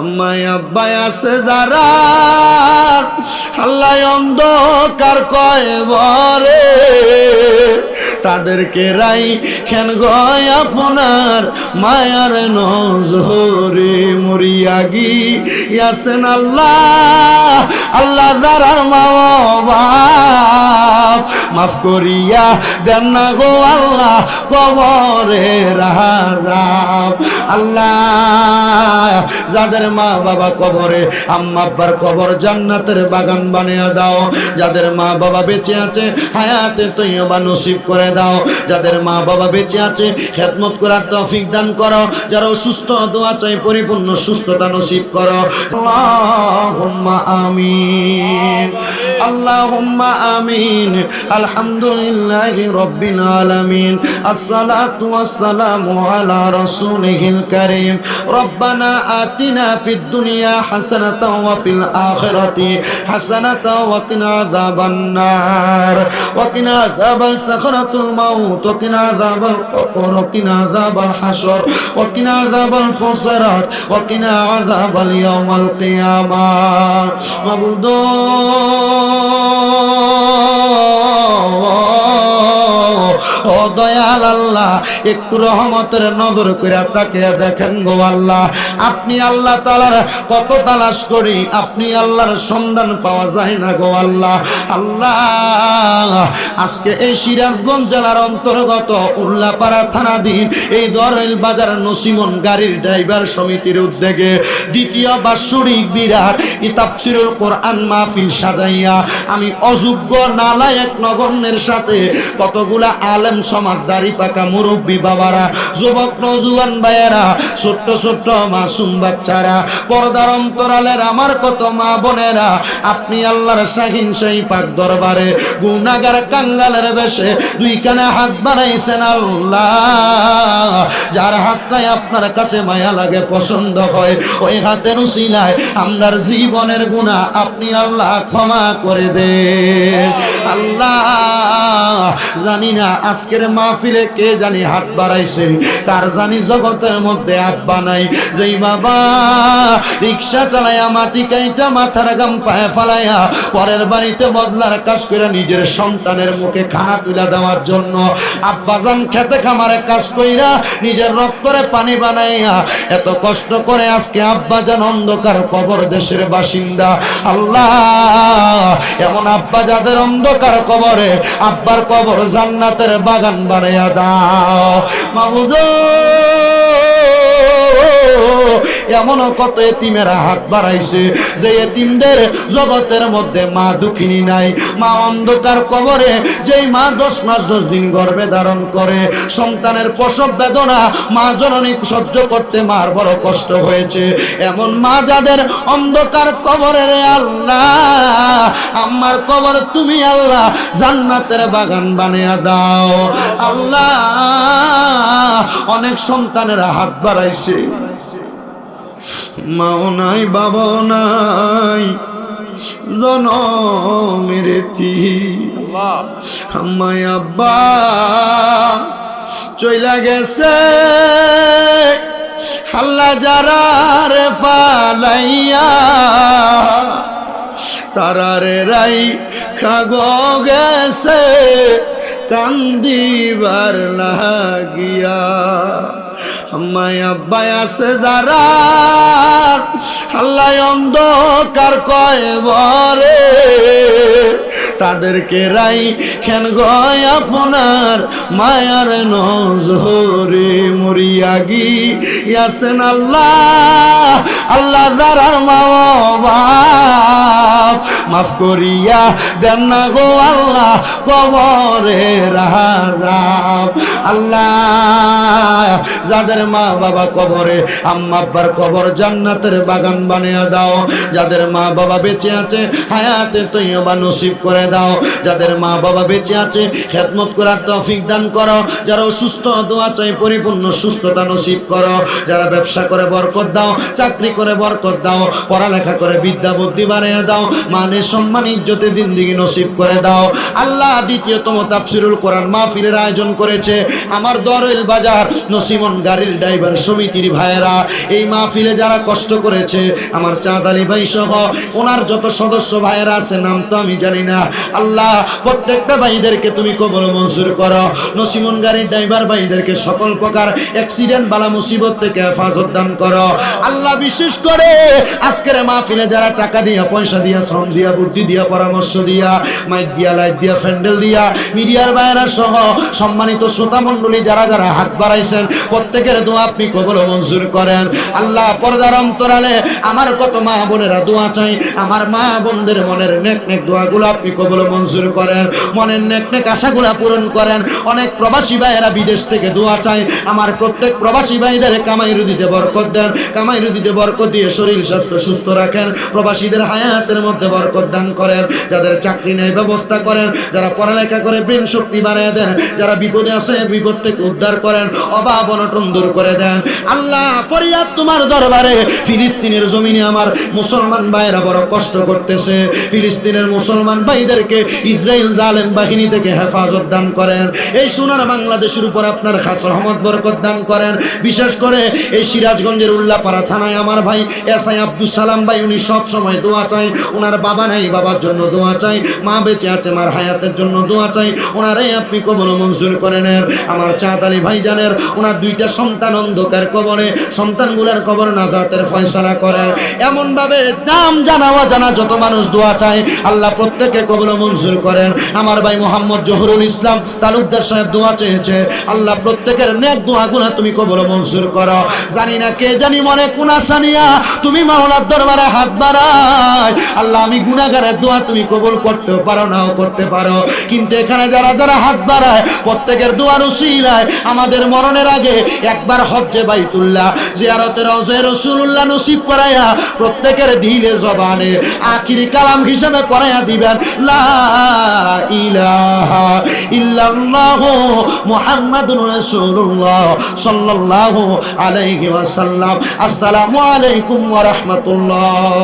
আম্মাই, আব্বাই আছে যারা, আল্লাহ অন্ধকার কয় বরে। তাদেরকে রাই খেন গয় আপনার মায়ার নজরে মরিয়াগি ইয়াসেন আল্লাহ। আল্লাহ যারার মা বাপ, মাফ করিয়া দেন না গো আল্লাহ কবরে রাজাব আল্লাহ যাদের মা বাবা কবরে আম্মা আব্বার কবর জান্নাতের বাগান বানিয়ে দাও। যাদের মা বাবা বেঁচে আছে, হায়াতে তৈবা নসিব করে দাও। যাদের মা বাবা বেঁচে আছে, খেদমত করার তৌফিক দান করো। যারা অসুস্থ, দোয়া চাই, পরিপূর্ণ সুস্থতা নসিব করো। আমিন। আল্লাহুম্মা আমিন। আলহামদুলিল্লাহি রাব্বিল আলামিন। আসসালাতু ওয়াসসালামু আলা রাসূলিহিল কারীম। রব্বানা آتنا في الدنيا حسنة وفي الآخرة حسنة وقنا عذاب النار. وقنا عذاب السخرة الموت وقنا عذاب القبر وقنا عذاب الحشر وقنا عذاب الفسرات وقنا عذاب اليوم القيامة. مبدون দয়াল আল্লাহ, একটু রহমতের নজর করে তাকে দেখেন গো আল্লাহ। আপনি আল্লাহ তালার কত তালাশ করি, আপনি আল্লাহর সন্ধান পাওয়া যায় না গো আল্লাহ। আল্লাহ, আজকে এই সিরাজগঞ্জ জেলার অন্তর্গত উল্লাপাড়া থানাধীন এই দরেল বাজার নসিমন গাড়ির ড্রাইভার সমিতির উদ্যোগে দ্বিতীয় বাৎসরিক বিরাট ইতাফসিরুল কোরআন মাহফিল সাজাইয়া আমি অযোগ্য নালায়ক নগণ্যের সাথে কতগুলা আলেম সমাজদারি পাকা মুরব্বী বাবারা, যুবক নজুয়ান ভাইয়েরা, ছোট্ট ছোট্ট মাসুম বাচ্চারা, পর্দার অন্তরালের আমার কত মা বোনেরা, আপনি আল্লাহর শাহিন সেই পাক দরবারে গুনাগার কাঙ্গালের বেশে দুই কানে হাত বাড়াইছেন আল্লাহ। যার হাতটাই আপনার কাছে মায়া লাগে, পছন্দ হয়, ওই হাতের উসিলায় আপনার জীবনের গুণা আপনি আল্লাহ ক্ষমা করে দে আল্লাহ, জানি না আজকের মাহফিলে কে জানি হাত বাড়াইছে? কার জানি জগতের মধ্যে আব্বা নাই যেই বাবা রিক্সা চালাইয়া মাটি কাইটা মাথার গাম পায়ে ফালাইয়া পরের বাড়িতে বদলার কাজ করে নিজের সন্তানের মুখে খানা তুলে দেওয়ার জন্য আব্বাজান খেতে খামারে কাজ কইরা নিজের রক্তরে পানি বানাইয়া এত কষ্ট করে আজকে আব্বাজান অন্ধকার কবর দেশের বাসিন্দা। আল্লাহ, এমন আব্বা যাদের অন্ধকার কবরে আব্বার কবর জান্নাতের বাগান বানাইয়া দাও। মামুদ। এমন কত এতিমেরা হাত বাড়াইছে? যে এতিমদের জগতের মধ্যে মা দুঃখিনী নাই, মা অন্ধকার কবরে, যেই মা দশ মাস দশ দিন গর্ভে ধারণ করে, সন্তানের প্রসব বেদনা মা জননী সহ্য করতে মার বড় কষ্ট হয়েছে। এমন মা যাদের অন্ধকার কবরে রে আল্লাহ, আমার কবর তুমি আল্লাহ জান্নাতের বাগান বানিয়ে দাও। আল্লাহ, অনেক সন্তানেরা হাত বাড়াইছে। মাও নাই বাবাও নাই জনমের আম্মাই আব্বা চইলা গেছে। হাল্লা যারা রে ফালাইয়া তারারে রাই খাগ গেছে কান্দিবার লাগিয়া। আম্মাই আব্বাই আছে যারা আল্লাহ অন্ধকার কয় বরে। তাদেরকে রাই খেন গয় আপনার মায়ার নজরে মরিয়াগি ইয়াসেন আল্লাহ। আল্লাহ যারার মা মাফ করিয়া দেন না গো আল্লাহ কবরে রাজাব আল্লাহ যাদের মা বাবা কবরে আম্মা আব্বার কবর জান্নাতের বাগান বানিয়ে দাও। যাদের মা বাবা বেঁচে আছে, হায়াতে তৈবা নসিব করে দাও। যাদের মা বাবা বেঁচে আছে, খেদমত করার তৌফিক দান করো। যারা অসুস্থ, দোয়া চাই, পরিপূর্ণ সুস্থতা নসিব করো। যারা ব্যবসা করে বরকত দাও, চাকরি করে বরকত দাও, পড়ালেখা করে বিদ্যা বুদ্ধি বানিয়ে দাও মালিক নে সম্মান, ইজ্জতে জিন্দিগি নসিব করে দাও। আল্লাহ দ্বিতীয়তম তাফসিরুল কোরআন মাহফিলের আয়োজন করেছে। আমার দরইল বাজার, নসিমন গাড়ির ড্রাইভার সমিতির ভাইয়েরা, এই মাহফিলে যারা কষ্ট করেছে, আমার চাঁদ আলী ভাই সহ, ওনার যত সদস্য ভাইয়েরা আছে, নাম তো আমি জানি না আল্লাহ প্রত্যেকটা ভাইদেরকে তুমি কবল মঞ্জুর করো। নসিমন গাড়ির ড্রাইভার ভাইদেরকে সকল প্রকার অ্যাক্সিডেন্ট বালা মুসিবত থেকে হেফাজত দান করো। আল্লাহ বিশেষ করে আজকের মাহফিলে যারা টাকা দিয়া, পয়সা দিয়া, শ্রম দিয়া, বুদ্ধি দিয়া, পরামর্শ দিয়া, মাইক দিয়া, লাইট দিয়া, ফ্যান্ডেল দিয়া, মিডিয়ার বাইরা সহ সম্মানিত শ্রোতা মণ্ডলী যারা যারা হাত বাড়াইছেন, প্রত্যেকের দোয়া আপনি কবল মঞ্জুর করেন। আল্লাহ পর্দার অন্তরালে আমার কত মা বোনেরা দোয়া চাই, আমার মা বোনদের মনের নেক নেক দোয়াগুলো আপনি কবল মঞ্জুর করেন, মনের নেক নেক আশাগুলা পূরণ করেন। অনেক প্রবাসী ভাইয়েরা বিদেশ থেকে দোয়া চাই আমার প্রত্যেক প্রবাসী ভাইদের কামাই রুজিতে বরকত দেন, কামাই রুজিতে বরকত দিয়ে শরীর স্বাস্থ্য সুস্থ রাখেন, প্রবাসীদের হায়াতের মধ্যে বরকত দান করেন, যাদের চাকরি নেই, ব্যবস্থা করেন, যারা পড়ালেখা করে ব্রেন শক্তি বাড়ায় দেন, যারা বিপদে আছে, বিপদ থেকে উদ্ধার করেন, অভাব অনটন দূর করে দেন। আল্লাহ, ফরিয়াদ তোমার দরবারে, ফিলিস্তিনের জমিনে আমার মুসলমান ভাইরা বড় কষ্ট করতেছে। ফিলিস্তিনের মুসলমান ভাইদেরকে ইসরায়েল জালেম বাহিনী থেকে হেফাজত দান করেন। এই সোনার বাংলাদেশের উপর আপনার খাস রহমত, বরকত দান করেন। বিশেষ করে এই সিরাজগঞ্জের উল্লাপাড়া থানায় আমার ভাই এসআই আব্দুল সালাম ভাই, উনি সব সময় দোয়া চাই ওনার বাবা নাই, বাবার জন্য দোয়া চাই মা বেঁচে আছে, মার হায়াতের জন্য দোয়া চাই ওনারে আপনি কবল মঞ্জুর করে নেন। আমার চাঁদ আলী ভাইজানের, ওনার দুইটা সন্তান অন্ধকার কবরে, সন্তানগুলার কবর নাজাতের ফয়সালা করেন এমন ভাবে নাম জানা জানা যত মানুষ দোয়া চায়, আল্লাহ প্রত্যেকে কবল মঞ্জুর করেন। আমার ভাই মোহাম্মদ জহুরুল ইসলাম তালুকদার সাহেব দোয়া চেয়েছে, আল্লাহ প্রত্যেকের নেক দোয়া গুনা তুমি কবল মঞ্জুর করো। জানি না কে জানি মনে কোন আশা নিয়া তুমি মাওলার দরবারে হাত বাড়াই আল্লাহ, আমি গুনাগারের দোয়া তুমি কবুল করতেও পারো, নাও করতে পারো। কিন্তু এখানে যারা যারা হাত বাড়ায়, প্রত্যেকের দোয়ার উসিলায় আমাদের মরণের আগে একবার হজ্জে বাইতুল্লাহ জিয়ারতের রওজে রাসূলুল্লাহ নসিব করায়া প্রত্যেকের দিলে জবানে আখিরি কালাম হিসেবে পড়ায়া দিবেন ইলাহা ইল্লাল্লাহু মুহাম্মাদুর রাসূলুল্লাহ সাল্লাল্লাহু আলাইহি ওয়াসাল্লাম। আসসালামু আলাইকুম ওয়া